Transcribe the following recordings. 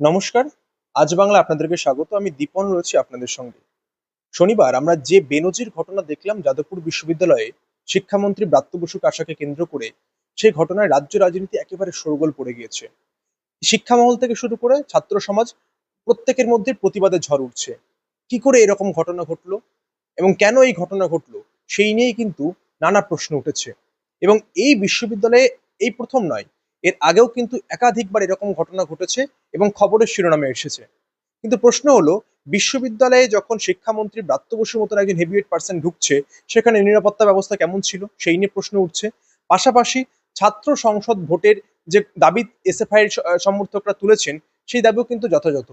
নমস্কার। আজ বাংলা আপনাদেরকে স্বাগত। আমি দীপন রয়েছি আপনাদের সঙ্গে। শনিবার আমরা যে বেনজির ঘটনা দেখলাম যাদবপুর বিশ্ববিদ্যালয়ে, শিক্ষামন্ত্রী ব্রাত্য বসুক আশাকে কেন্দ্র করে, সেই ঘটনায় রাজ্য রাজনীতি একেবারে শোরগোল পড়ে গিয়েছে। শিক্ষামহল থেকে শুরু করে ছাত্র সমাজ প্রত্যেকের মধ্যে প্রতিবাদে ঝড় উঠছে। কি করে এরকম ঘটনা ঘটলো এবং কেন এই ঘটনা ঘটলো, সেই নিয়েই কিন্তু নানা প্রশ্ন উঠেছে। এবং এই বিশ্ববিদ্যালয়ে এই প্রথম নয় এর আগেও কিন্তু একাধিকবার এরকম ঘটনা ঘটেছে এবং খবরের শিরোনামে এসেছে। কিন্তু প্রশ্ন হলো, বিশ্ববিদ্যালয়ে যখন শিক্ষামন্ত্রী ব্রাত্য বসুর মতন একজন হেভিওয়েট পার্সন ঢুকছে, সেখানে নিরাপত্তা ব্যবস্থা কেমন ছিল? সেই নিয়ে প্রশ্ন উঠছে। পাশাপাশি ছাত্র সংসদ ভোটের যে দাবি এসএফআই এর সমর্থকরা তুলেছেন, সেই দাবিও কিন্তু যথাযথ।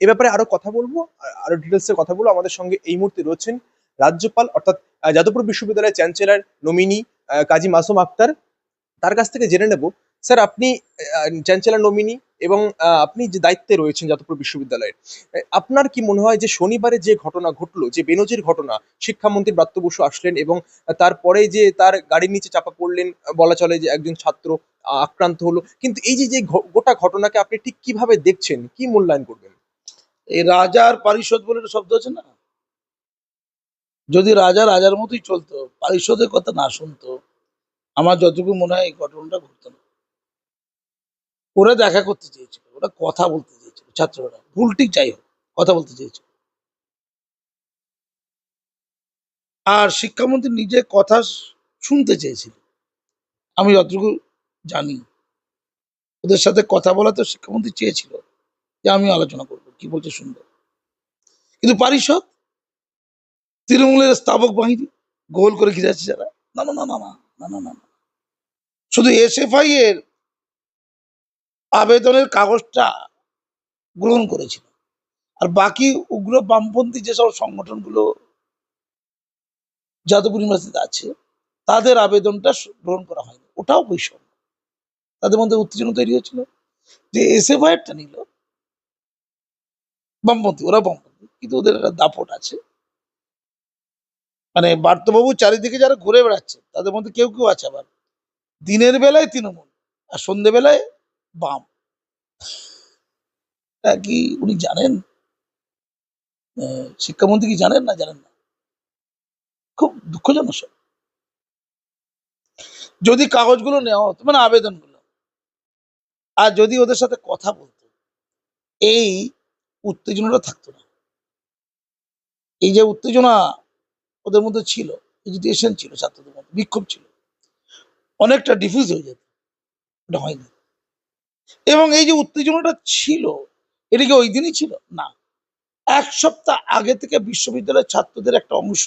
এ ব্যাপারে আরও কথা বলব আর- ডিটেলসে কথা বলব। আমাদের সঙ্গে এই মুহূর্তে রয়েছেন রাজ্যপাল, অর্থাৎ যাদবপুর বিশ্ববিদ্যালয়ের চ্যান্সেলর, নমিনি কাজী মাসুম আক্তার। তার কাছ থেকে জেনে নেব স্যার, আপনি চ্যান্সেলর নমিনি এবং আপনি যে দায়িত্বে রয়েছেন যাদবপুর বিশ্ববিদ্যালয়ের আপনার কি মনে হয় যে শনিবারে যে ঘটনা ঘটলো, যে বেনজির ঘটনা, শিক্ষামন্ত্রী ব্রাত্য বসু আসলেন এবং তারপরে যে তার গাড়ির নিচে চাপা পড়লেন বলা চলে যে একজন ছাত্র আক্রান্ত হলো, কিন্তু এই যে যে গোটা ঘটনাকে আপনি ঠিক কীভাবে দেখছেন, কি মূল্যায়ন করবেন? এই রাজার পারিষদ বলে শব্দ আছে না? যদি রাজা রাজার মতোই চলতো, পারিষদের কথা না শুনতো, আমার যতটুকু মনে হয় এই ঘটনাটা ঘটতো না। ওরা দেখা করতে চেয়েছিল ওরা কথা বলতে চেয়েছিল ছাত্ররা ভুল ঠিক যাই হোক কথা বলতে চেয়েছিল আর শিক্ষামন্ত্রী নিজে কথা শুনতে চেয়েছিল আমি যতটুকু জানি ওদের সাথে কথা বলা তো শিক্ষামন্ত্রী চেয়েছিল যে আমি আলোচনা করব কি বলছে শুনব কিন্তু পারিষদ তৃণমূলের স্থাবক বাহিনী গোল করে ঘিরে আছে যারা না না না না না না না না। শুধু এসএফআই এর আবেদনের কাগজটা গ্রহণ করেছিল। আর বাকি উগ্র বামপন্থী যেসব সংগঠনগুলো যাদবপুর ইউনিভার্সিটিতে আছে, তাদের আবেদনটা গ্রহণ করা হয়নি। ওটাও বৈষম্য। তাদের মধ্যে উত্তেজনা তৈরি হয়েছিল যে এসএফআই এরটা নিল বামপন্থী, ওরা বামপন্থী, কিন্তু ওদের একটা দাপট আছে। মানে বার্তবাবু চারিদিকে যারা ঘুরে বেড়াচ্ছে, তাদের মধ্যে কেউ কেউ আছে আবার। দিনের বেলায় তৃণমূল আর সন্ধ্যেবেলায় বাম। তা কি উনি জানেন? শিক্ষামন্ত্রী কি জানেন না জানেন না? খুব দুঃখজনক সব। যদি কাগজগুলো নেওয়া হতো মানে আবেদনগুলো, আর যদি ওদের সাথে কথা বলতো, এই উত্তেজনাটা থাকতো না। এই যে উত্তেজনা ওদের মধ্যে ছিল, এজিটেশন ছিল, ছাত্রদের মধ্যে, বিক্ষোভ ছিল, অনেকটা ডিফিউজ হয়ে যেত। এটা হয়নি। এবং এই যে উত্তেজনাটা ছিল, এটা কি ওই দিনই ছিল? না। এক সপ্তাহ আগে থেকে বিশ্ববিদ্যালয়ের ছাত্রদের একটা অংশ,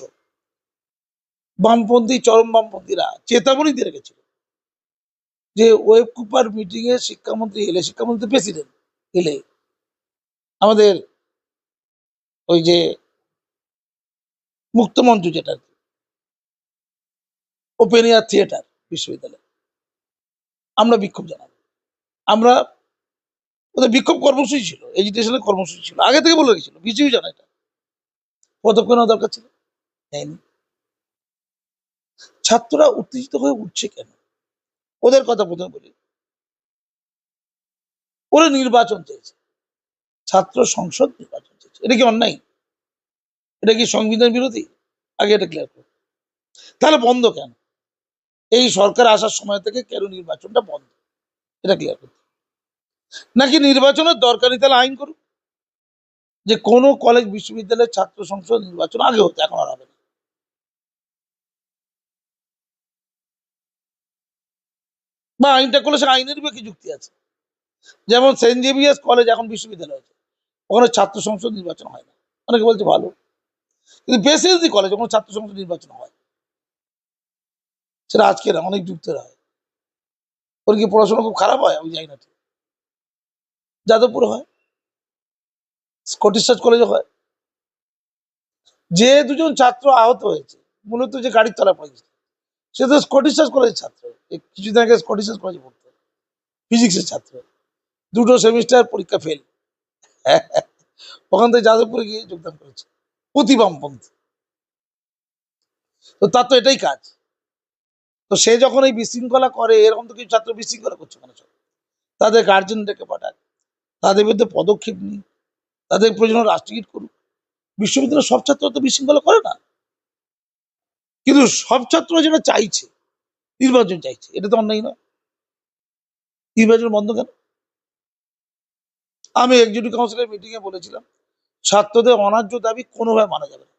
বামপন্থী, চরম বামপন্থীরা চেতাবনী দিয়ে রেখেছিল। যে ওয়েব কুপার মিটিং এ শিক্ষামন্ত্রী এলে, শিক্ষামন্ত্রী প্রেসিডেন্ট এলে, আমাদের ওই যে মুক্তমঞ্চ যেটা আর কি ওপেন এয়ার থিয়েটার বিশ্ববিদ্যালয়, আমরা বিক্ষোভ জানাব। আমরা ওদের বিক্ষোভ কর্মসূচি ছিল এডুকেশনের কর্মসূচি ছিল। আগে থেকে বলে রেখেছিল বিসিউ জানা এটা পদক্ষেপ নেওয়া দরকার ছিল, নেয়নি। ছাত্ররা উত্তেজিত হয়ে উঠছে কেন? ওদের কথা প্রথমে বলি। ওরা নির্বাচন চেয়েছে। ছাত্র সংসদ নির্বাচন চেয়েছে। এটা কি অন্যায়? এটা কি সংবিধান বিরোধী? আগে এটা ক্লিয়ার করো। তাহলে বন্ধ কেন? এই সরকার আসার সময় থেকে কেন নির্বাচনটা বন্ধ? এটা ক্লিয়ার করতে। নাকি নির্বাচনের দরকার তাহলে আইন করুক যে কোনো কলেজ বিশ্ববিদ্যালয়ের ছাত্র সংসদ নির্বাচন আগে হতো, এখন আর হবে না। বা আইনটা করলে সে আইনের কি যুক্তি আছে? যেমন সেন্ট জেভিয়ার্স কলেজ এখন বিশ্ববিদ্যালয় আছে ওখানে ছাত্র সংসদ নির্বাচন হয় না। অনেকে বলছে ভালো। কিন্তু বেসিএসডি কলেজ ওখানে ছাত্র সংসদ নির্বাচন হয়। সেটা আজকের, অনেক যুক্তের হয়। ওর কি পড়াশোনা খুব খারাপ হয়? আমি জানি না যাদবপুর হয়। স্কটিশ চার্চ কলেজে হয়। যে দুজন ছাত্র আহত হয়েছে, মূলত যে গাড়ির তলা পড়েছে সে তো স্কটিশ চার্চ কলেজের ছাত্র। কিছুদিন আগে স্কটিশ চার্চ কলেজে পড়তো। ফিজিক্সের ছাত্র। দুটো সেমিস্টার পরীক্ষা ফেল ওখান থেকে যাদবপুরে গিয়ে যোগদান করেছে। অতি বামপন্থী তো তার তো এটাই কাজ। তো সে যখন এই বিশৃঙ্খলা করে, এরকম তো কিছু ছাত্র বিশৃঙ্খলা করছে কেন? তাদের গার্জেন ডেকে পাঠায় তাদের বিরুদ্ধে পদক্ষেপ নিই তাদের প্রয়োজন রাষ্ট্রীয় করুক। বিশ্ববিদ্যালয়ের সব ছাত্র তো বিশৃঙ্খলা করে না। কিন্তু সব ছাত্র যেটা চাইছে, নির্বাচন চাইছে, এটা তো অন্যায় নয়। নির্বাচন বন্ধ কেন? আমি এক্সিকিউটিভ কাউন্সিলের মিটিংয়ে বলেছিলাম, ছাত্রদের অনার্য দাবি কোনোভাবে মানা যাবে না।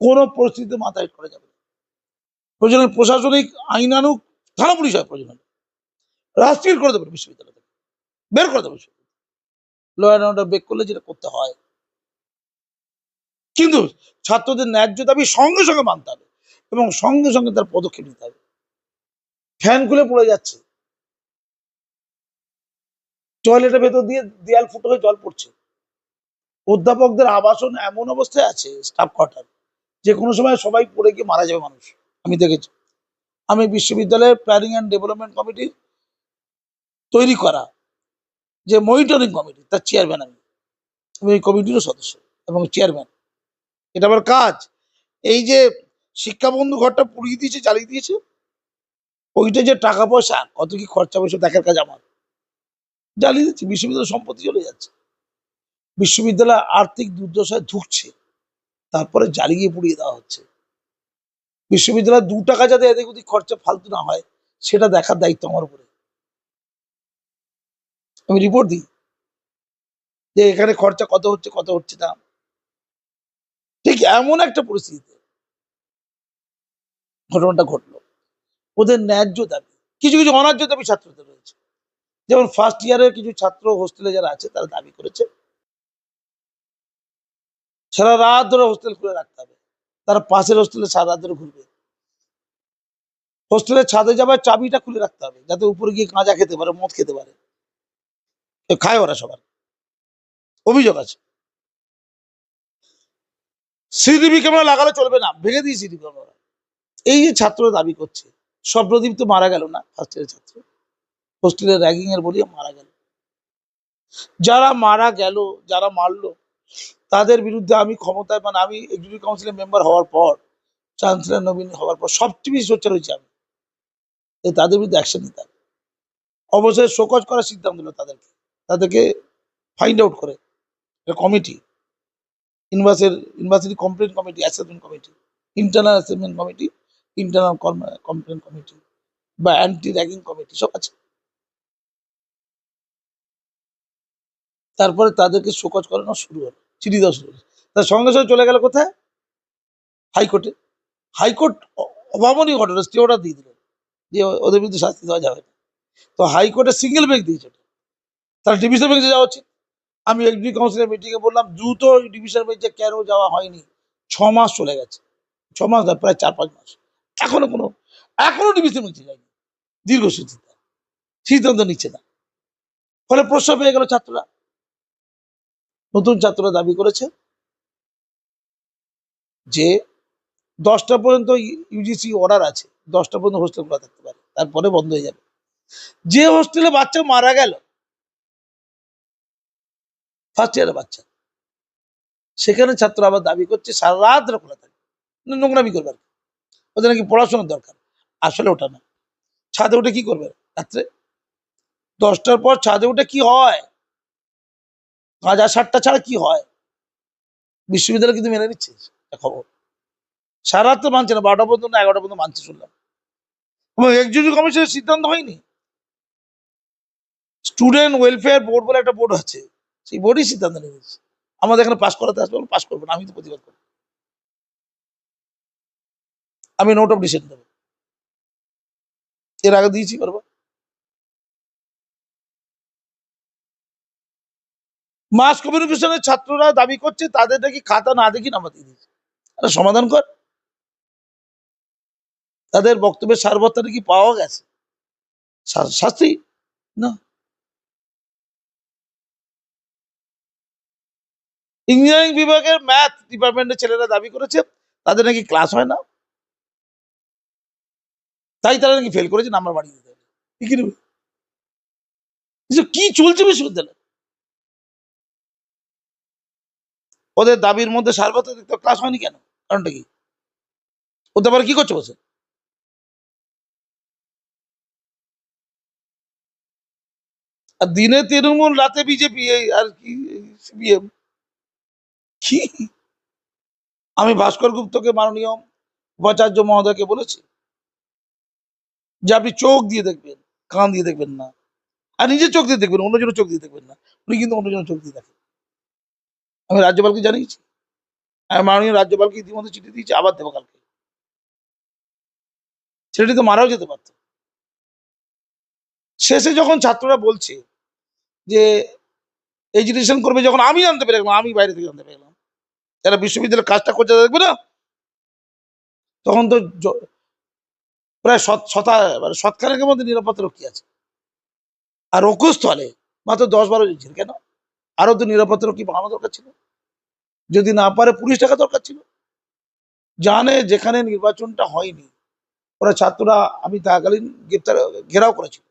কোনো পরিস্থিতিতে মাথায় করা যাবে না। প্রয়োজনে প্রশাসনিক আইনানুক থানা পুলিশ হয় প্রয়োজন। রাষ্ট্রীয় করে দেবে বিশ্ববিদ্যালয় থেকে। বের করে দেবে ল অ্যান্ড অর্ডার ব্রেক করলে যেটা করতে হয়। কিন্তু ছাত্রদের ন্যায্য দাবি সঙ্গে সঙ্গে মানতে হবে এবং সঙ্গে সঙ্গে তার পদক্ষেপ নিতে হবে। ফ্যান খুলে পড়ে যাচ্ছে। টয়লেটের ভেতর দিয়ে দেয়াল ফুটো হয়ে জল পড়ছে। অধ্যাপকদের আবাসন এমন অবস্থায় আছে, স্টাফ কোয়ার্টার। যে কোনো সময় সবাই পড়ে গিয়ে মারা যাবে মানুষ। আমি দেখেছি। আমি বিশ্ববিদ্যালয়ের প্ল্যানিং অ্যান্ড ডেভেলপমেন্ট কমিটি তৈরি করা, যে মনিটরিং কমিটি তার চেয়ারম্যান আমি। আমি এই কমিটিরও সদস্য এবং চেয়ারম্যান এটা আমার কাজ। এই যে শিক্ষাবন্ধু ঘরটা পুড়িয়ে দিয়েছে, জ্বালিয়ে দিয়েছে, ওইটা যে টাকা পয়সা কত কি খরচা পয়সা, দেখার কাজ আমার। জ্বালিয়ে দিচ্ছে বিশ্ববিদ্যালয় সম্পত্তি চলে যাচ্ছে। বিশ্ববিদ্যালয় আর্থিক দুর্দশায় ধুকছে তারপরে জ্বালিয়ে পুড়িয়ে দেওয়া হচ্ছে। বিশ্ববিদ্যালয় দু টাকা যাতে এদিক ওদিক খরচা ফালতু না হয়, সেটা দেখার দায়িত্ব আমার উপরে। আমি রিপোর্ট দিই যে এখানে খরচা কত হচ্ছে কত হচ্ছে না। ঠিক এমন একটা পরিস্থিতিতে ঘটনাটা ঘটলো। ওদের ন্যায্য দাবি, কিছু কিছু অন্যায্য দাবি ছাত্রদের রয়েছে। যেমন ফার্স্ট ইয়ারের কিছু ছাত্র হোস্টেলে যারা আছে, তারা দাবি করেছে, সারা রাত ধরে হোস্টেল খুলে রাখতে হবে। তারা পাশের হোস্টেলে সারা ধরে ঘুরবে। হোস্টেলের ছাদে যাবার চাবিটা খুলে রাখতে হবে, যাতে উপরে গিয়ে কাঁচা খেতে পারে, মদ খেতে পারে। খায় ওরা সবার অভিযোগ আছে। সিডিবি ক্যামেরা লাগালে চলবে না, ভেঙে দিয়ে সিডি ক্যামেরা এই যে ছাত্র দাবি করছে, স্বপ্নদীপ তো মারা গেল না ইয়ারের ছাত্র। হোস্টেলের র্যাগিং এর বলিয়ে মারা গেল। যারা মারা গেল, যারা মারলো তাদের বিরুদ্ধে আমি ক্ষমতায় মানে আমি এক্সিকিউটিভ কাউন্সিলের মেম্বার হওয়ার পর চ্যান্সেলর নবীন হওয়ার পর সবচেয়ে বেশি সোচ্চার হয়েছে আমি। তাদের বিরুদ্ধে অ্যাকশন নিতে হবে। অবশ্যই শোকজ করার সিদ্ধান্ত হলো তাদেরকে। তাদেরকে ফাইন্ড আউট করে। Committee university university complaint committee assessment committee internal assessment committee internal complaint committee বা অ্যান্টি র্যাগিং কমিটি সব আছে। তারপরে তাদেরকে শোকজ করানো শুরু হলো, চিঠি দেওয়া শুরু হলো। তার সঙ্গে সঙ্গে চলে গেল কোথায়? হাইকোর্টে। হাইকোর্ট অভাবনীয় ঘটনা স্টে অর্ডার দিয়ে দিল যে ওদের বিরুদ্ধে শাস্তি দেওয়া যাবে না। তো হাইকোর্টে সিঙ্গেল বেঞ্চ দিয়েছে। তাহলে ডিভিশন বেঞ্চে যাওয়া উচিত। আমি এসডি কাউন্সিলের মিটিংয়ে বললাম, দ্রুত ডিভিশন বেঞ্চে কেন যাওয়া হয়নি? ছ মাস চলে গেছে। ছ মাস প্রায় চার পাঁচ মাস। এখনও কোনো, এখনও ডিভিশন বেঞ্চে যায়নি। দীর্ঘসূচিতা সিদ্ধান্ত নিচ্ছে না। ফলে প্রশ্ন পেয়ে গেল ছাত্ররা নতুন ছাত্ররা দাবি করেছে যে দশটা পর্যন্ত ইউজিসি অর্ডার আছে, দশটা পর্যন্ত হোস্টেল খোলা থাকতে পারে, তারপরে বন্ধ হয়ে যাবে। যে হোস্টেলে বাচ্চা মারা গেল ফার্স্ট ইয়ারের বাচ্চা, সেখানে ছাত্র আবার দাবি করছে সারা রাত খোলা থাকে নোংরামি করবে আর কি। ওদের নাকি পড়াশোনার দরকার, আসলে ওটা না। ছাদে উঠে কি করবে রাত্রে? দশটার পর ছাদে উঠে কি হয়? গাঁজা সাতটা ছাড়া কি হয়? বিশ্ববিদ্যালয় কিন্তু মেনে নিচ্ছে খবর। সারা তো মানছে না, বারোটা পর্যন্ত এগারোটা পর্যন্ত মানছে শুনলাম। এক্সিকিউটিভ কমিশনের সিদ্ধান্ত হয়নি। স্টুডেন্ট ওয়েলফেয়ার বোর্ড বলে একটা বোর্ড আছে, সেই বোর্ডই সিদ্ধান্ত নিয়েছে আমাদের এখানে পাস করাতে আসবে পাস করব না, আমি তো প্রতিবাদ করব আমি নোট অফ ডিসিশন দেবো এর আগে দিয়েছি করব। মাস কমিউনিকেশনের ছাত্ররা দাবি করছে, তাদের নাকি খাতা না দেখি দিয়ে দিয়েছে। সমাধান কর। তাদের বক্তব্যের সারবত্তা নাকি পাওয়া গেছে। শাস্তি? না। ইঞ্জিনিয়ারিং বিভাগের ম্যাথ ডিপার্টমেন্টের ছেলেরা দাবি করেছে, তাদের নাকি ক্লাস হয় না। তাই তারা নাকি ফেল করেছে, নাম্বার বাড়িয়ে দিতে হবে। কি চলছে বিশ্ববিদ্যালয়ে? ওদের দাবির মধ্যে সার্বত্রিক তো ক্লাস হয়নি কেন? কারণটা কি? ওতে আবার কি করছে বসে? আর দিনে তৃণমূল, রাতে বিজেপি, এই আর কি সিপিএম কি? আমি ভাস্কর গুপ্তকে মাননীয় উপাচার্য মহোদয়কে বলেছি যে আপনি চোখ দিয়ে দেখবেন, কান দিয়ে দেখবেন না। আর নিজের চোখ দিয়ে দেখবেন, অন্যজনের চোখ দিয়ে দেখবেন না। উনি কিন্তু অন্যজনের চোখ দিয়ে দেখেন। আমি রাজ্যপালকে জানিয়েছি। আমি মাননীয় রাজ্যপালকে ইতিমধ্যে চিঠি দিয়েছি, আবার দেবো কালকে। ছেলেটি তো মারাও যেতে পারত। শেষে যখন ছাত্ররা বলছে যে এডুকেশন করবে যখন আমি জানতে পেরে গেলাম, আমি বাইরে থেকে জানতে পেরে গেলাম। যারা বিশ্ববিদ্যালয়ের কাজটা করছে দেখবে না? তখন তো প্রায় শত মানে শতখানেকের মধ্যে নিরাপত্তা রক্ষী আছে। আর রক্ষস্থলে মাত্র দশ বারো জন ছিল, কেন? আরও তো নিরাপত্তা রক্ষী বাড়ানো দরকার ছিল। যদি না পারে পুলিশ টাকা দরকার ছিল। জানে যেখানে নির্বাচনটা হয়নি, ওরা ছাত্ররা, আমি তাকালীন গ্রেপ্তার, ঘেরাও করেছিল।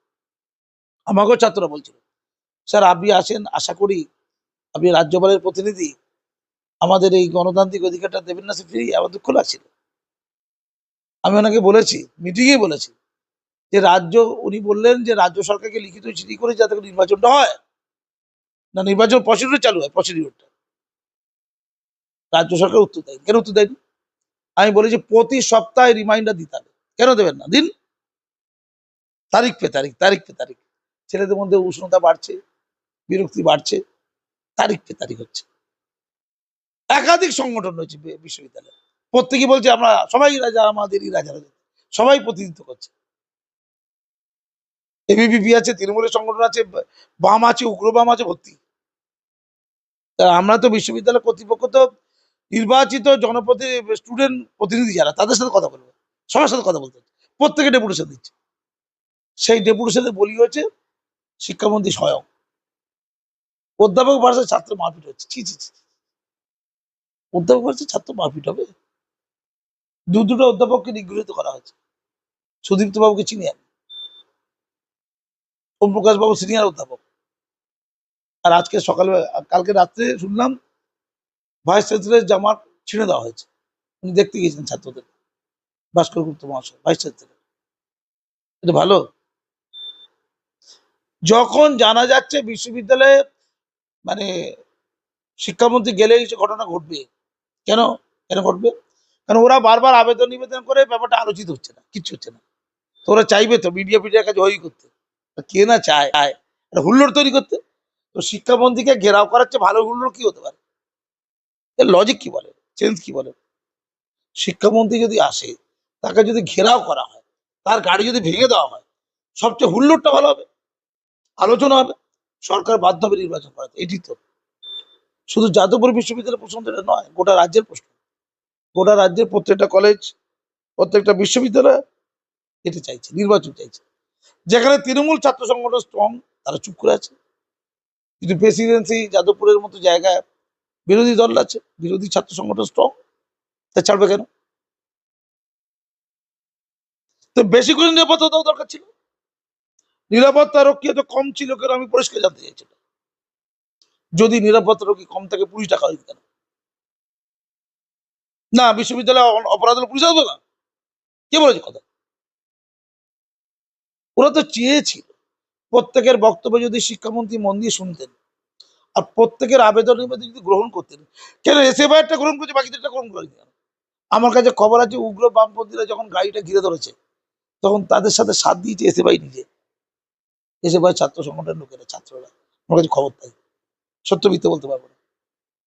আমাকেও ছাত্ররা বলছিল, স্যার, আপনি আসেন, আশা করি আপনি রাজ্যপালের প্রতিনিধি। আমাদের এই গণতান্ত্রিক অধিকারটা দেবেন না ফ্রি আমার দুঃখ লাগছিল। আমি ওনাকে বলেছি মিটিংয়ে বলেছি যে, রাজ্য, উনি বললেন যে, রাজ্য সরকারকে লিখিত চিঠি করে যাতে নির্বাচনটা হয়। না নির্বাচন প্রসিডিউর চালু হয় প্রসিডিউরটা রাজ্য সরকার উত্তর দেয় কেন উত্তর দেয়নি? আমি বলি যে প্রতি সপ্তাহে রিমাইন্ডার দিতে হবে। কেন দেবেন না? দিন? তারিখ পে তারিখ তারিখ পে তারিখ। ছেলেদের মধ্যে উষ্ণতা বাড়ছে, বিরক্তি বাড়ছে, তারিখ পে তারিখ হচ্ছে। একাধিক সংগঠন রয়েছে বিশ্ববিদ্যালয়ে। প্রত্যেকে বলছে আমরা সবাই রাজা, আমাদেরই রাজা রাজা। সবাই প্রতিনিধিত্ব করছে। এবিপিপি আছে, তৃণমূলের সংগঠন আছে, বাম আছে উগ্রবাম আছে, ভর্তি। আমরা তো বিশ্ববিদ্যালয় কর্তৃপক্ষ তো নির্বাচিত জনপ্রতি স্টুডেন্ট প্রতিনিধি যারা, তাদের সাথে কথা বলবে। সবার সাথে কথা বলতে হচ্ছে প্রত্যেকে ডেপুটেশন দিচ্ছে। সেই ডেপুটেশনে বলি হয়েছে শিক্ষামন্ত্রী স্বয়ং। অধ্যাপক ভাষায় ছাত্র মারপিট হচ্ছে। ছি ছি। অধ্যাপক ভাষায় ছাত্র মারপিট হবে? দু দুটো অধ্যাপককে নিগৃহীত করা হয়েছে। সুদীপ্ত বাবুকে চিনি আমি। ওম প্রকাশ বাবু সিনিয়র অধ্যাপক। আর আজকে সকালে, কালকে রাত্রে শুনলাম ভাইস চ্যান্সেলরের জামা ছিঁড়ে দেওয়া হয়েছে। উনি দেখতে গিয়েছেন ছাত্রদের। ভাস্কর গুপ্ত মহাশয় ভাইস চ্যান্সেলর এটা ভালো? যখন জানা যাচ্ছে বিশ্ববিদ্যালয়ে মানে শিক্ষামন্ত্রী গেলেই সে ঘটনা ঘটবে। কেন? কেন ঘটবে? কারণ ওরা বারবার আবেদন নিবেদন করে ব্যাপারটা আলোচিত হচ্ছে না, কিচ্ছু হচ্ছে না। তো ওরা চাইবে তো, মিডিয়া, ফিডিয়ার কাছে হই করতে। কে না চায়? চায় একটা হুল্লোড় তৈরি করতে? তো শিক্ষামন্ত্রীকে ঘেরাও করার চেয়ে ভালো হুল্লোড় কি হতে পারে? এর লজিক কি বলে? চেঞ্জ কি বলে? শিক্ষামন্ত্রী যদি আসে, তাকে যদি ঘেরাও করা হয়, তার গাড়ি যদি ভেঙে দেওয়া হয়, সবচেয়ে হুল্লোড়টা ভালো হবে? আলোচনা হবে। সরকার বাধ্য হবে নির্বাচন করাতে। এটি তো। শুধু যাদবপুর বিশ্ববিদ্যালয়ের প্রশ্ন এটা নয়, গোটা রাজ্যের প্রশ্ন। গোটা রাজ্যের প্রত্যেকটা কলেজ প্রত্যেকটা বিশ্ববিদ্যালয় এটা চাইছে, নির্বাচন চাইছে। যেখানে তৃণমূল ছাত্র সংগঠন স্ট্রং তারা চুপ করে আছে। কিন্তু প্রেসিডেন্সি যাদবপুরের মতো জায়গায় বিরোধী দল আছে, বিরোধী ছাত্র সংগঠন স্ট্রং তা ছাড়বে কেন? তো বেশি করে নিরাপত্তা দেওয়া দরকার ছিল। নিরাপত্তা রক্ষী এত কম ছিল কেন? আমি পরিষ্কার জানতে চাইছি। এটা। যদি নিরাপত্তা রক্ষী কম থাকে, পুলিশ টাকা দিত কেন? না, বিশ্ববিদ্যালয়ে অপরাধ পুলিশ আসবে না। কে বলেছে কথা? ওরা তো চেয়েছিল। প্রত্যেকের বক্তব্য যদি শিক্ষামন্ত্রী মন দিয়ে শুনতেন, আর প্রত্যেকের আবেদন নিবেদন যদি গ্রহণ করতেন, কেন এসে একটা গ্রহণ করছে বাকিদেরটা গ্রহণ করেনি? আমার কাছে খবর আছে, উগ্র বামপন্থীরা যখন গাড়িটা ঘিরে ধরেছে, তখন তাদের সাথে সাথ দিয়েছে এসে ভাই নিজে। এসে ভাই ছাত্র সংগঠনের লোকেরা, ছাত্ররা, আমার কাছে খবর তাই সত্য মিথ্যে বলতে পারব না।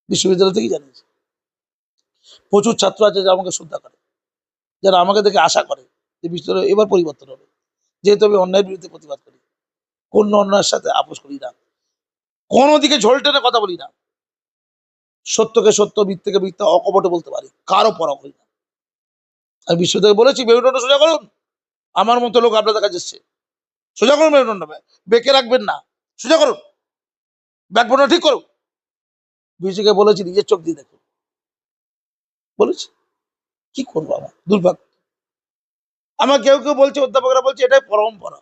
বিশ্ববিদ্যালয় থেকেই জানিয়েছে। প্রচুর ছাত্র আছে যারা আমাকে শ্রদ্ধা করে, যারা আমাকে দেখে আশা করে যে বিশ্ববিদ্যালয় এবার পরিবর্তন হবে। যেহেতু আমি অন্যায়ের বিরুদ্ধে প্রতিবাদ করি। কোন অন্যায়ের সাথে আপোষ করি না। কোনো দিকে ঝোল টেনে কথা বলি না। সত্যকে সত্য, মিথ্যেকে মিথ্যা, অকপটে বলতে পারি। কারও পরা করি না। আমি বিশ্ববিদ্যালয়ে বলেছি, মেরুদণ্ড সোজা করুন। আমার মতো লোক আপনাদের কাছে এসছে। সোজা করুন মেরুদণ্ড। বেঁকে রাখবেন না। সোজা করুন। ব্যাকবোনটা ঠিক করুন। বিজয়কে বলেছি, নিজের চোখ দিয়ে দেখুন। বলেছি, কি করব আমার? দুর্ভাগ্য। আমার কেউ কেউ বলছে, অধ্যাপকরা বলছে, এটাই পরম্পরা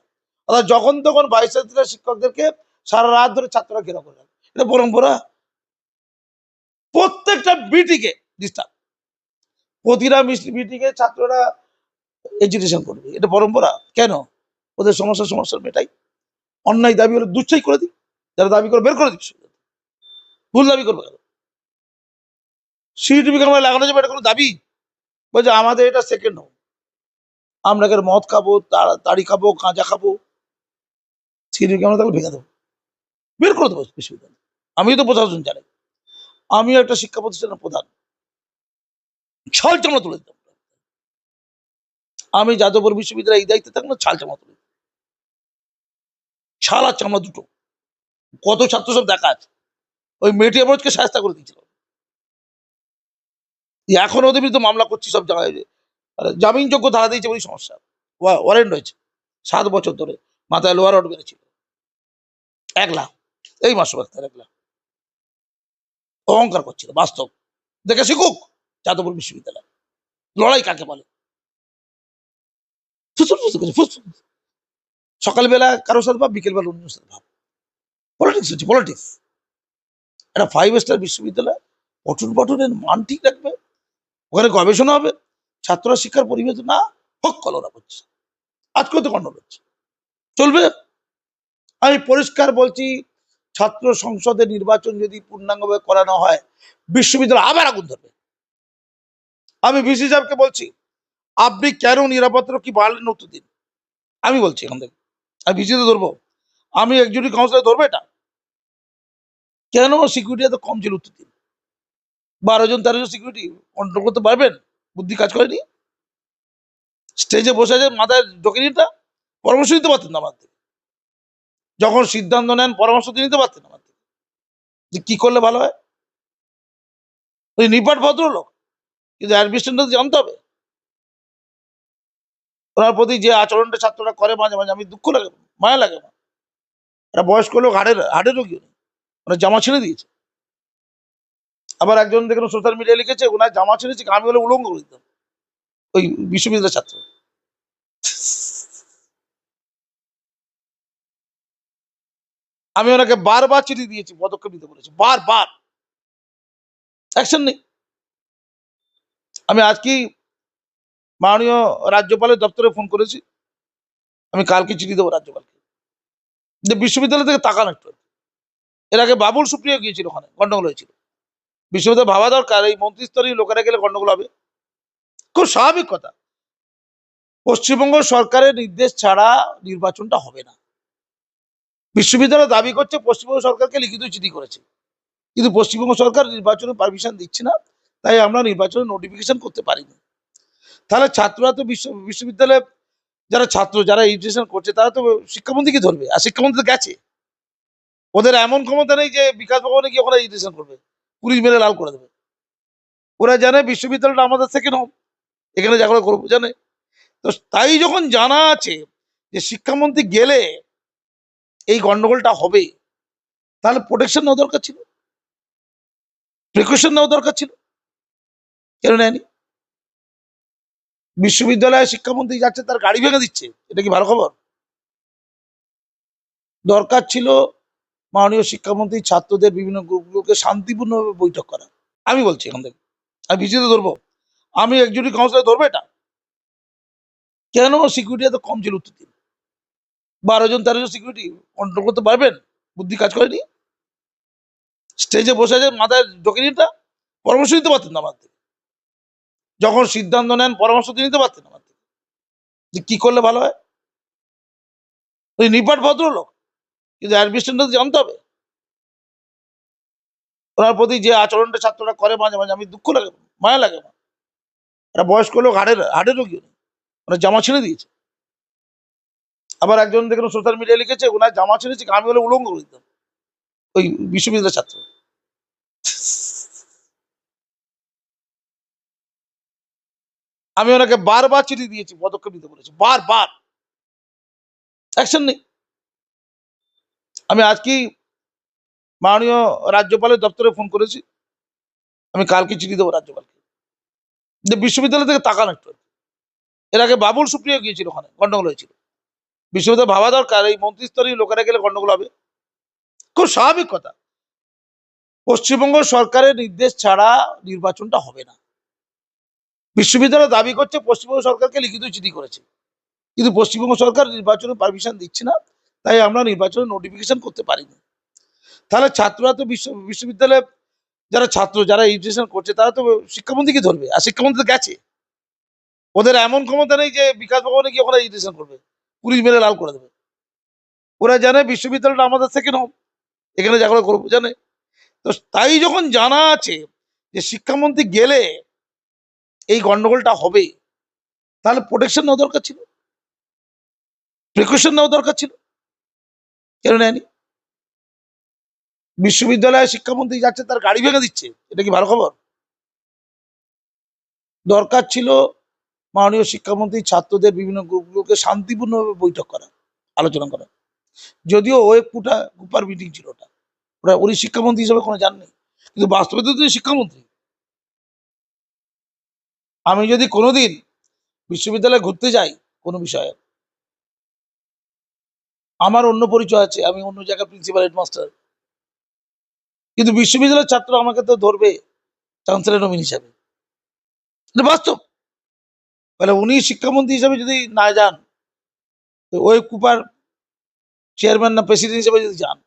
অর্থাৎ যখন তখন ভাইস চ্যান্সেলর শিক্ষকদেরকে সারা রাত ধরে ছাত্ররা ঘেরাও করে রাখে। এটা পরম্পরা। প্রত্যেকটা মিটিংয়ে ডিস্টার্ব প্রতিটা মিটিংয়ে ছাত্ররা এডুকেশন করবে। এটা পরম্পরা। কেন? ওদের সমস্যা সমস্যার মেটাই। অন্যায় দাবি হলে দুচ্ছাই করে দিই। যারা দাবি করে বের করে দিই। ভুল দাবি করবে কেন? সিটিভি ক্যামেরা লাগানো যাবে এটা কোনো দাবি? বলছে, আমাদের এটা সেকেন্ড হোম আমরা মদ খাব তাড়ি খাব, গাঁজা খাব। সিটিভি ক্যামেরা তাহলে ভেঙে দেবো। বের করে দেবো বিশ্ববিদ্যালয়। আমি তো প্রশাসন জানি আমিও একটা শিক্ষা প্রতিষ্ঠানের প্রধান। ছল চামড়া তুলে দিতাম। আমি যাদবপুর বিশ্ববিদ্যালয়ে এই দায়িত্বে থাকলে ছাল চামড়া তুলে। ছাল আর চামড়া দুটো। কত ছাত্র সব দেখা আছে। ওই মেয়েটি আমরকে সাহায্য করে দিয়েছিল। এখন ওদের বিরুদ্ধে মামলা করছি সব জায়গায় জামিনযোগ্য ধারা দিয়েছে বলে সমস্যা। ওয়া- ওয়ারেন্ট হয়েছে সাত বছর ধরে। মাথায় লোয়ার রড মেরেছিল এক লাখ এই মাসে বাক্তার এক লাখ অহংকার করছিল, বাস্তব। দেখে শিখুক, যাদবপুর বিশ্ববিদ্যালয়। লড়াই কাকে বলে। সকালবেলা কারোর সাথে ভাব, বিকেলবেলা অন্য সাথে ভাব। পলিটিক্স হচ্ছে পলিটিক্স একটা ফাইভ স্টার বিশ্ববিদ্যালয়, পঠন পঠনের মান ঠিক রাখবে, ওখানে গবেষণা হবে, ছাত্ররা শিক্ষার পরিবেশ না, হোক কলরা করছে। আজকেও তো গন্ডল হচ্ছে। চলবে? আমি পরিষ্কার বলছি, ছাত্র সংসদের নির্বাচন যদি পূর্ণাঙ্গভাবে করানো হয়, বিশ্ববিদ্যালয় আবার আগুন ধরবে। আমি ভিসি সাহেবকে বলছি, আপনি কেন নিরাপত্তা কি বাড়লেন উত্তর দিন আমি বলছি, এখান থেকে আমি ভিসিতে ধরবো। আমি একজনই কাউন্সিলর ধরবো এটা? কেন সিকিউরিটি এত কম ছিল উত্তর দিন বারো জন, তেরো জন সিকিউরিটি কন্ট্রোল করতে পারবেন? বুদ্ধি কাজ করেনি? স্টেজে বসে আছে, মাথায় ঢোকে নিটা পরামর্শ দিতে পারতেন না থেকে যখন সিদ্ধান্ত নেন, পরামর্শ দিয়ে নিতে পারতেন আমার যে কি করলে ভালো হয়? ওই নিপাট ভদ্রলোক। কিন্তু অ্যাডমিশনটা জানতে হবে। ওনার প্রতি যে আচরণটা ছাত্ররা করে মাঝে মাঝে, আমি দুঃখ লাগে, মায়া লাগে আমার। একটা বয়স্ক লোক হাড়ের হাড়ের রোগী ওনার জামা ছেড়ে দিয়েছে। আবার একজন দেখুন সোশ্যাল মিডিয়া লিখেছে, ওনার জামা ছেড়েছে, আমি হলে উলঙ্গ করে দিতাম ওই বিশ্ববিদ্যালয়ের ছাত্র। আমি ওনাকে বারবার চিঠি দিয়েছি, পদক্ষেপ নিতে বলেছি, বারবার। অ্যাকশন নেই। আমি আজকেই মাননীয় রাজ্যপালের দপ্তরে ফোন করেছি। আমি কালকে চিঠি দেবো রাজ্যপালকে। যে বিশ্ববিদ্যালয় থেকে তাকান একটু এর আগে বাবুল সুপ্রিয় গিয়েছিল ওখানে গন্ডগোল হয়েছিল। বিশ্ববিদ্যালয় ভাবা দরকার, এই মন্ত্রিস্তরীয় লোকেরা গেলে গন্ডগোল হবে। খুব স্বাভাবিক কথা। পশ্চিমবঙ্গ সরকারের নির্দেশ ছাড়া নির্বাচনটা হবে না। বিশ্ববিদ্যালয় দাবি করছে, পশ্চিমবঙ্গ সরকারকে লিখিত চিঠি করেছে। কিন্তু পশ্চিমবঙ্গ সরকার নির্বাচনের পারমিশন দিচ্ছে না, তাই আমরা নির্বাচনের নোটিফিকেশন করতে পারিনি। তাহলে ছাত্ররা তো বিশ্ব, বিশ্ববিদ্যালয়ে যারা ছাত্র, যারা এডুকেশন করছে, তারা তো শিক্ষামন্ত্রীকে ধরবে, আর শিক্ষামন্ত্রী গেছে। ওদের এমন ক্ষমতা নেই যে বিকাশ ভবনে গিয়ে ওখানে এডুকেশন করবে, পুলিশ মেরে লাল করে দেবে। ওরা জানে বিশ্ববিদ্যালয়টা আমাদের সেকেন্ড হোম এখানে যা করে করব জানে। তো তাই যখন জানা আছে যে শিক্ষামন্ত্রী গেলে এই গন্ডগোলটা হবে, তাহলে প্রোটেকশন নেওয়া দরকার ছিল। প্রিকশন নেওয়া দরকার ছিল। কেন নেয়নি? বিশ্ববিদ্যালয়ে শিক্ষামন্ত্রী যাচ্ছে, তার গাড়ি ভেঙে দিচ্ছে, এটা কি ভালো খবর? দরকার ছিল মাননীয় শিক্ষামন্ত্রী ছাত্রদের বিভিন্ন গ্রুপগুলোকে শান্তিপূর্ণভাবে বৈঠক করা। আমি বলছি এখান থেকে আমি ভিজিতে ধরবো। আমি একজনই কাউন্সিলর ধরবো এটা? কেন সিকিউরিটি এত কম ছিল উত্তর দিন? বারো জন, তেরো জন সিকিউরিটি কন্ট্রোল করতে পারবেন? বুদ্ধি কাজ করেনি? স্টেজে বসে আছে, মাথায় ঢোকে নিটা পরামর্শ দিতে পারতেন না আমার থেকে। যখন সিদ্ধান্ত নেন, পরামর্শ দিয়ে নিতে পারতেন আমার থেকে। যে কি করলে ভালো হয়? ওই নিপাট ভদ্রলোক। কিন্তু অ্যাডমিশনটা জানতে হবে। ওনার প্রতি যে আচরণটা ছাত্ররা করে মাঝে মাঝে, আমি দুঃখ লাগে, মায়া লাগে আমার। একটা বয়স্ক লোক হাড়ের হাড়ের রোগী ওনার জামা ছেড়ে দিয়েছে। আবার একজন দেখুন সোশ্যাল মিডিয়া লিখেছে ওনার জামা ছিঁড়েছে, আমি হলে উলঙ্গ দিতাম ওই বিশ্ববিদ্যালয়ের ছাত্র। আমি ওনাকে বারবার চিঠি দিয়েছি, পদক্ষেপ নিতে বলেছি, বারবার। অ্যাকশন নেই। আমি আজকেই মাননীয় রাজ্যপালের দপ্তরে ফোন করেছি? আমি কালকে চিঠি দেবো রাজ্যপালকে। যে বিশ্ববিদ্যালয় থেকে তাকান একটু এর আগে বাবুল সুপ্রিয় গিয়েছিল ওখানে, গন্ডগোল হয়েছিল। বিশ্ববিদ্যালয় ভাবা দরকার, এই মন্ত্রিস্তরীয় লোকেরা গেলে গন্ডগোল হবে। খুব স্বাভাবিক কথা। পশ্চিমবঙ্গ সরকারের নির্দেশ ছাড়া নির্বাচনটা হবে না। বিশ্ববিদ্যালয় দাবি করছে, পশ্চিমবঙ্গ সরকারকে লিখিত চিঠি করেছে। কিন্তু পশ্চিমবঙ্গ সরকার নির্বাচনের পারমিশন দিচ্ছে না, তাই আমরা নির্বাচনের নোটিফিকেশন করতে পারিনি। তাহলে ছাত্ররা তো বিশ্ব, বিশ্ববিদ্যালয়ে যারা ছাত্র, যারা এডুকেশন করছে, তারা তো শিক্ষামন্ত্রীকে ধরবে, আর শিক্ষামন্ত্রী গেছে। ওদের এমন ক্ষমতা নেই যে বিকাশ ভবনে গিয়ে ওখানে এডুকেশন করবে। পুলিশ মেরে লাল করে দেবে। ওরা জানে বিশ্ববিদ্যালয়টা আমাদের সেকেন্ড হোম এখানে করে করব, জানে। তো তাই যখন জানা আছে যে শিক্ষামন্ত্রী গেলে এই গন্ডগোলটা হবে, তাহলে প্রোটেকশন নেওয়া দরকার ছিল। প্রিকশন নেওয়া দরকার ছিল। কেন নেয়নি? বিশ্ববিদ্যালয়ে শিক্ষামন্ত্রী যাচ্ছে, তার গাড়ি ভেঙে দিচ্ছে, এটা কি ভালো খবর? দরকার ছিল মাননীয় শিক্ষামন্ত্রী ছাত্রদের বিভিন্ন গ্রুপগুলোকে শান্তিপূর্ণভাবে বৈঠক করা, আলোচনা করা। যদিও ওই কুটা কুপার মিটিং ছিল ওটা। ওরা উনি শিক্ষামন্ত্রী হিসেবে কোনো জাননি কিন্তু বাস্তবে তো তিনি শিক্ষামন্ত্রী। আমি যদি কোনোদিন বিশ্ববিদ্যালয়ে ঘুরতে যাই কোনো বিষয়ে, আমার অন্য পরিচয় আছে, আমি অন্য জায়গায় প্রিন্সিপাল, হেডমাস্টার। কিন্তু বিশ্ববিদ্যালয়ের ছাত্র আমাকে তো ধরবে, চ্যান্সেলর নমিন হিসাবে। বাস্তব। তাহলে উনি শিক্ষামন্ত্রী হিসেবে যদি না যান ওই কুপার চেয়ারম্যান না প্রেসিডেন্ট হিসেবে যদি যান,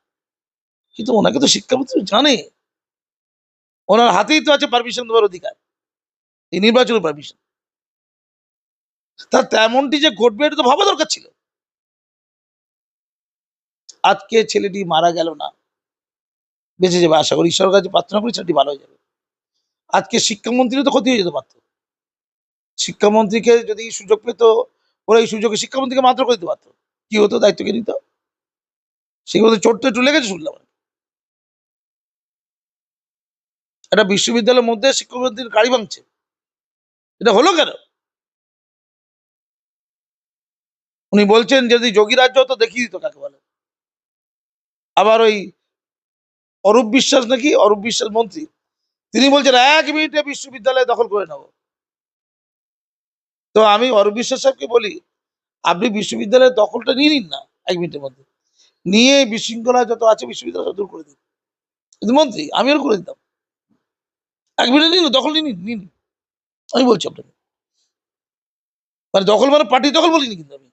কিন্তু ওনাকে তো শিক্ষামন্ত্রী জানে। ওনার হাতেই তো আছে পারমিশন দেওয়ার অধিকার, এই নির্বাচনের পারমিশন তার তেমনটি যে ঘটবে এটা তো ভাবা দরকার ছিল। আজকে ছেলেটি মারা গেল না, বেঁচে যাবে, আশা করি ঈশ্বরের কাছে প্রার্থনা করি ছেলেটি ভালো হয়ে যাবে। আজকে শিক্ষামন্ত্রীরও তো ক্ষতি হয়ে যেতে পারত। শিক্ষামন্ত্রীকে যদি সুযোগ পেত, ওরা এই সুযোগে শিক্ষামন্ত্রীকে মাত্র করে দিতে পারতো। কি হতো? দায়িত্বকে নিত? সেগুলো তো চোট তো একটু লেগেছে শুনলাম। একটা বিশ্ববিদ্যালয়ের মধ্যে শিক্ষামন্ত্রীর গাড়ি ভাঙছে। এটা হলো কেন? উনি বলছেন, যদি যোগী রাজ্য হতো, দেখিয়ে দিত কাকে বলে? আবার ওই অরূপ বিশ্বাস নাকি? অরূপ বিশ্বাস মন্ত্রী। তিনি বলছেন, এক মিনিটে বিশ্ববিদ্যালয় দখল করে নেব। তো আমি অরূপ বিশ্বাস সাহেবকে বলি, আপনি বিশ্ববিদ্যালয়ের দখলটা নিয়ে নিন না এক মিনিটের মধ্যে। নিয়ে বিশৃঙ্খলা যত আছে বিশ্ববিদ্যালয় দূর করে দিন। মন্ত্রী আমিও করে দিতাম। এক মিনিট নিন, দখল নিন নিন। আমি বলছি আপনাকে। মানে দখল মানে পার্টি দখল বলিনি কিন্তু আমি।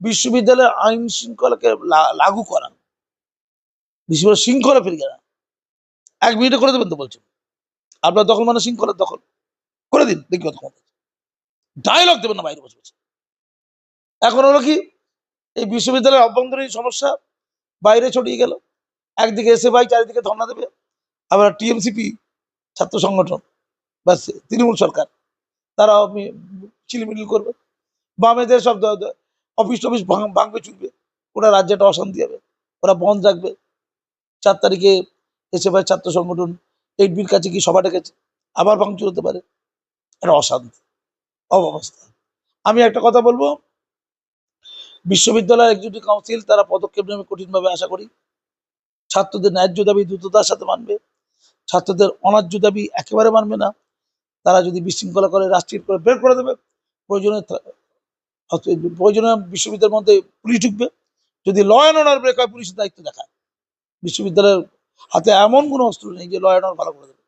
বিশ্ববিদ্যালয়ের আইন শৃঙ্খলাকে লাগু করা। বিশ্ববিদ্যালয় শৃঙ্খলা ফিরিয়ে আনা। এক মিনিটে করে দেবেন তো বলছেন। আপনার দখল মানে শৃঙ্খলার দখল। করে দিন, দেখি কত ডায়লগ দেবেন না বাইরে বসে বসে। এখন হলো কি, এই বিশ্ববিদ্যালয়ের অভ্যন্তরীণ সমস্যা বাইরে ছড়িয়ে গেল। একদিকে এসে ভাই চারিদিকে ধর্ণা দেবে। আবার টিএমসিপি ছাত্র সংগঠন, ব্যাস, তৃণমূল সরকার, তারাও চিলিমিলি করবে। বামেদের সব অফিস টফিস ভাঙ- ভাঙবে চুলবে ওরা রাজ্যটা অশান্তি হবে। ওরা বন্ধ রাখবে। চার তারিখে এসে ভাই ছাত্র সংগঠন, এইট বির কাছে কি সভা ডেকেছে? আবার ভাঙচুর হতে পারে। একটা অশান্তি। অবস্থা। আমি একটা কথা বলব, বিশ্ববিদ্যালয়ের এক্সিকিউটিভ কাউন্সিল তারা পদক্ষেপ নেবে কঠিনভাবে আশা করি। ছাত্রদের ন্যায্য দাবি দ্রুততার সাথে মানবে। ছাত্রদের অন্যায্য দাবি একেবারে মানবে না। তারা যদি বিশৃঙ্খলা করে রাষ্ট্রীয় করে বের করে দেবে, প্রয়োজনে প্রয়োজনে বিশ্ববিদ্যালয়ের মধ্যে পুলিশ ঢুকবে। যদি ল অ্যান্ড অর্ডার ব্রেক হয়, পুলিশের দায়িত্ব দেখায়। বিশ্ববিদ্যালয়ের হাতে এমন কোনো অস্ত্র নেই যে ল অ্যান্ড অর্ডার ভালো করে দেবে।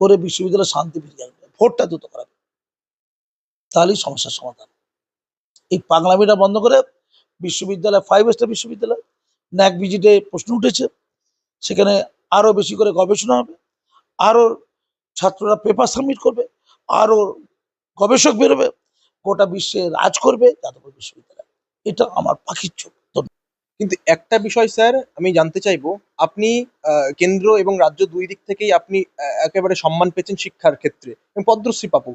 করে বিশ্ববিদ্যালয়ে শান্তি ফিরিয়ে আনবে। ভোটটা দ্রুত করাবে। তাহলেই সমস্যার সমাধান। এই পাগলামিটা বন্ধ করে বিশ্ববিদ্যালয় ফাইভ স্টার বিশ্ববিদ্যালয় ন্যাক ভিজিটে প্রশ্ন উঠেছে। সেখানে আরও বেশি করে গবেষণা হবে আরও ছাত্ররা পেপার সাবমিট করবে আরও গবেষক বেরোবে, গোটা বিশ্বে রাজ করবে যাদবপুর বিশ্ববিদ্যালয়। এটা আমার পাখির চোখ। কিন্তু একটা বিষয় স্যার, আমি জানতে চাইব, আপনি কেন্দ্র এবং রাজ্য দুই দিক থেকেই আপনি একেবারে সম্মান পেয়েছেন শিক্ষার ক্ষেত্রে। পদ্মশ্রী পাপু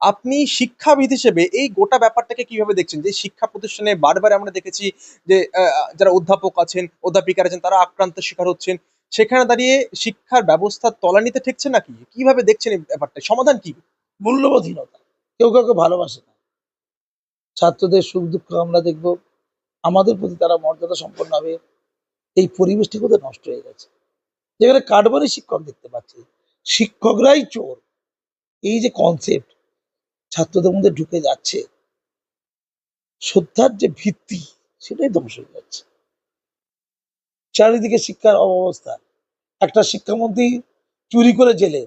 আপনি শিক্ষাবিদ হিসেবে এই গোটা ব্যাপারটাকে কীভাবে দেখছেন? যে শিক্ষা প্রতিষ্ঠানে বারবার আমরা দেখেছি যে যারা অধ্যাপক আছেন, অধ্যাপিকারা আছেন, তারা আক্রান্ত শিকার হচ্ছেন। সেখানে দাঁড়িয়ে শিক্ষার ব্যবস্থা তলানিতে ঠেকছে নাকি? কীভাবে দেখছেন এই ব্যাপারটা? সমাধান কি? মূল্যবোধহীনতা। কেউ কাউকে ভালোবাসে না। ছাত্রদের সুখ দুঃখ আমরা দেখব। আমাদের প্রতি তারা মর্যাদা সম্পন্ন হবে। এই পরিবেশটি কোথায় নষ্ট হয়ে গেছে। যেখানে কাঠবারি শিক্ষক দেখতে পাচ্ছি। শিক্ষকরাই চোর। এই যে কনসেপ্ট ছাত্রদের মধ্যে ঢুকে যাচ্ছে। শ্রদ্ধার যে ভিত্তি, সেটাই ধ্বংস হয়ে যাচ্ছে। চারিদিকে শিক্ষার অবস্থা একটা শিক্ষামন্ত্রী চুরি করে জেলে।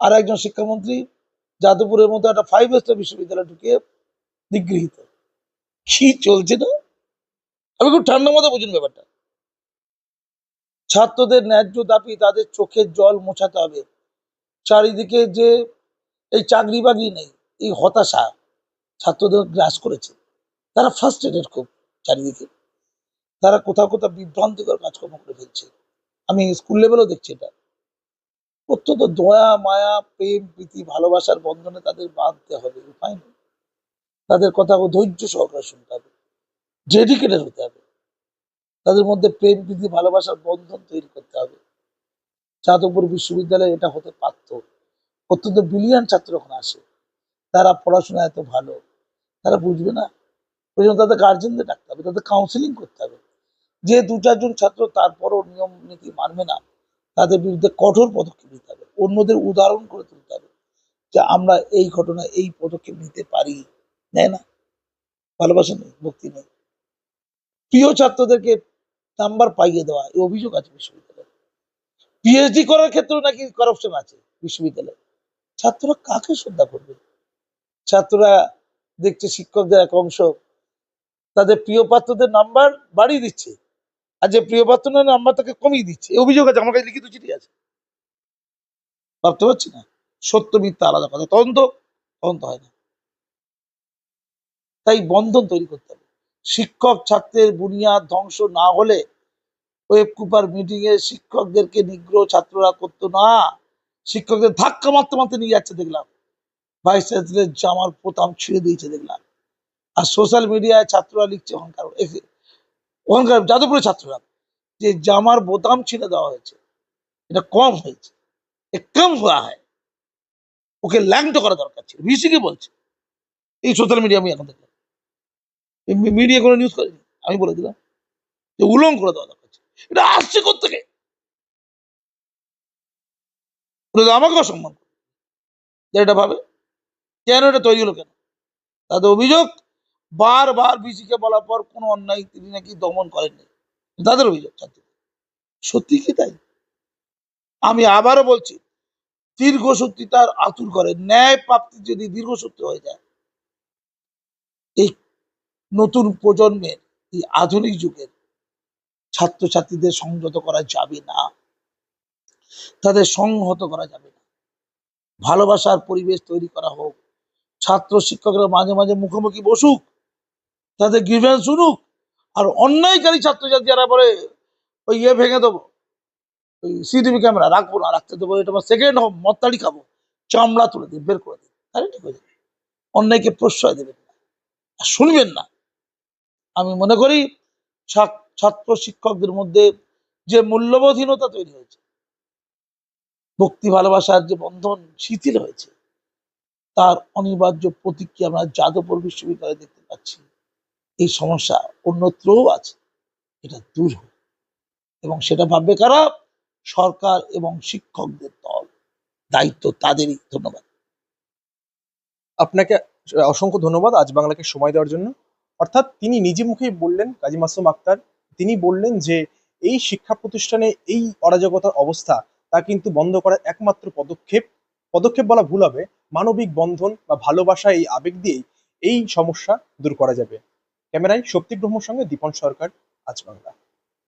আর একজন শিক্ষামন্ত্রী যাদবপুরের মতো একটা ফাইভ স্টার বিশ্ববিদ্যালয় ঢুকে নিগৃহীত। কি চলছে না আমি খুব ঠান্ডা মতো বুঝুন ব্যাপারটা। ছাত্রদের ন্যায্য দাবি তাদের চোখের জল মোছাতে হবে। চারিদিকে যে এই চাকরি বাকরি নেই। এই হতাশা ছাত্রদের গ্রাস করেছে। তারা ফার্স্ট্রেটেড খুব চারিদিকে। তারা কোথাও কোথাও বিভ্রান্তিকর কাজকর্ম করে ফেলছে। আমি স্কুল লেভেলেও দেখছি এটা। অত্যন্ত দয়া, মায়া, প্রেম, প্রীতি, ভালোবাসার বন্ধনে তাদের বাঁধতে হবে উপায় নেই তাদের কথা ধৈর্য সহকারে শুনতে হবে। ডেডিকেটেড হতে হবে। তাদের মধ্যে প্রেম, প্রীতি, ভালোবাসার বন্ধন তৈরি করতে হবে। যাদবপুর বিশ্ববিদ্যালয়ে এটা হতে পারত। অত্যন্ত বিলিয়ন ছাত্র ওখানে আসে। তারা পড়াশোনা এত ভালো, তারা বুঝবে না। ওই জন্য তাদের গার্জেনদের ডাকতে হবে, তাদের কাউন্সিলিং করতে হবে। যে দু চারজন ছাত্র তারপরও নিয়ম নীতি মানবে না, তাদের বিরুদ্ধে কঠোর পদক্ষেপ নিতে হবে। অন্যদের উদাহরণ করে তুলতে হবে যে আমরা এই ঘটনা এই পদক্ষেপ নিতে পারি, নেয় না। ভালোবাসা নেই ভক্তি নেই। প্রিয় ছাত্রদেরকে নাম্বার পাইয়ে দেওয়া, এই অভিযোগ আছে বিশ্ববিদ্যালয়ে। পিএইচডি করার ক্ষেত্রেও নাকি করাপশন আছে বিশ্ববিদ্যালয়ে। ছাত্ররা কাকে শ্রদ্ধা করবে? ছাত্ররা দেখছে শিক্ষকদের এক অংশ। তাদের প্রিয় পাত্রদের নাম্বার বাড়িয়ে দিচ্ছে। আর যে প্রিয় পাত্রের নাম্বার তাকে কমিয়ে দিচ্ছে। এই অভিযোগ আছে, আমার কাছে লিখিত চিঠি আছে। ভাবতে পারছি না। সত্য, মিথ্যা, আলাদা কথা। তদন্ত তদন্ত হয় না। তাই বন্ধন তৈরি করতে হবে। শিক্ষক, ছাত্রের বুনিয়াদ ধ্বংস না হলে ওয়েব কুপার মিটিং এ শিক্ষকদেরকে নিগ্রহ ছাত্ররা করতো না। শিক্ষকদের ধাক্কা মারতে মারতে নিয়ে যাচ্ছে, দেখলাম। ভাইস চ্যান্সেলের জামার পোতাম ছিঁড়ে দিয়েছে, দেখলাম। আর সোশ্যাল মিডিয়ায় ছাত্ররা লিখছে অহংকার। অহংকার, যাদবপুরের ছাত্ররা, যে জামার বোতাম ছিঁড়ে দেওয়া হয়েছে, এটা কম হয়েছে কম হওয়া হয়। ওকে ল্যাংট করা দরকার ছিল। বিসিকে বলছে? এই সোশ্যাল মিডিয়া আমি এখন দেখলাম। মিডিয়া কোনো নিউজ করেনি। আমি বলে দিলাম যে উলং করে দেওয়া দরকার ছিল। এটা আসছে কোথেকে আমাকে অসম্মান করে। এটা ভাবে কেন এটা তৈরি হলো কেন? তাদের অভিযোগ, বারবার বিসিকে বলার পর কোনো অন্যায় তিনি নাকি দমন করেননি। তাদের অভিযোগ সত্যি কি তাই? আমি আবারও বলছি দীর্ঘসূত্রি তার আতুর করে। ন্যায় প্রাপ্তি যদি দীর্ঘসূত্র হয়ে যায়, এই নতুন প্রজন্মের, এই আধুনিক যুগের ছাত্রছাত্রীদের সংযত করা যাবে না। তাদের সংহত করা যাবে না। ভালোবাসার পরিবেশ তৈরি করা হোক ছাত্র শিক্ষকরা মাঝে মাঝে মুখোমুখি বসুক, তাদের গ্রিভেন্স শুনুক, আর অন্যায়কারী ছাত্রছাত্রী যারা বলে, ওই ইয়ে ভেঙে দেবো, ওই সিটিভি ক্যামেরা রাখব না, রাখতে দেবো, এটা আমার সেকেন্ড হোম মত্তাড়ি খাব, চামড়া তুলে দিন, বের করে দিন। তাহলে ঠিক হয়ে যাবে। অন্যায়কে প্রশ্রয় দেবেন না, আর শুনবেন না। আমি মনে করি ছাত্র শিক্ষকদের মধ্যে যে মূল্যবোধহীনতা তৈরি হয়েছে, ভক্তি, ভালোবাসার যে বন্ধন শিথিল হয়েছে তার অনিবার্য প্রতিক্রিয়া আমরা যাদবপুর বিশ্ববিদ্যালয়ে দেখতে পাচ্ছি। এই সমস্যা অন্যত্রও আছে, এটা দূর হোক। এবং সেটা ভাববে কারা? সরকার এবং শিক্ষকদের দল। দায়িত্ব তাদেরই। ধন্যবাদ। আপনাকে অসংখ্য ধন্যবাদ আজ বাংলাকে সময় দেওয়ার জন্য। অর্থাৎ তিনি নিজে মুখেই বললেন, কাজী মাসুম আক্তার, তিনি বললেন যে এই শিক্ষা প্রতিষ্ঠানে এই অরাজকতার অবস্থা তা কিন্তু বন্ধ করার একমাত্র পদক্ষেপ পদক্ষেপ বলা ভুল হবে। মানবিক বন্ধন বা ভালোবাসা এই আবেগ দিয়েই এই সমস্যা দূর করা যাবে। ক্যামেরায় শক্তি ব্রহ্মর সঙ্গে দীপন সরকার, আজ বাংলা।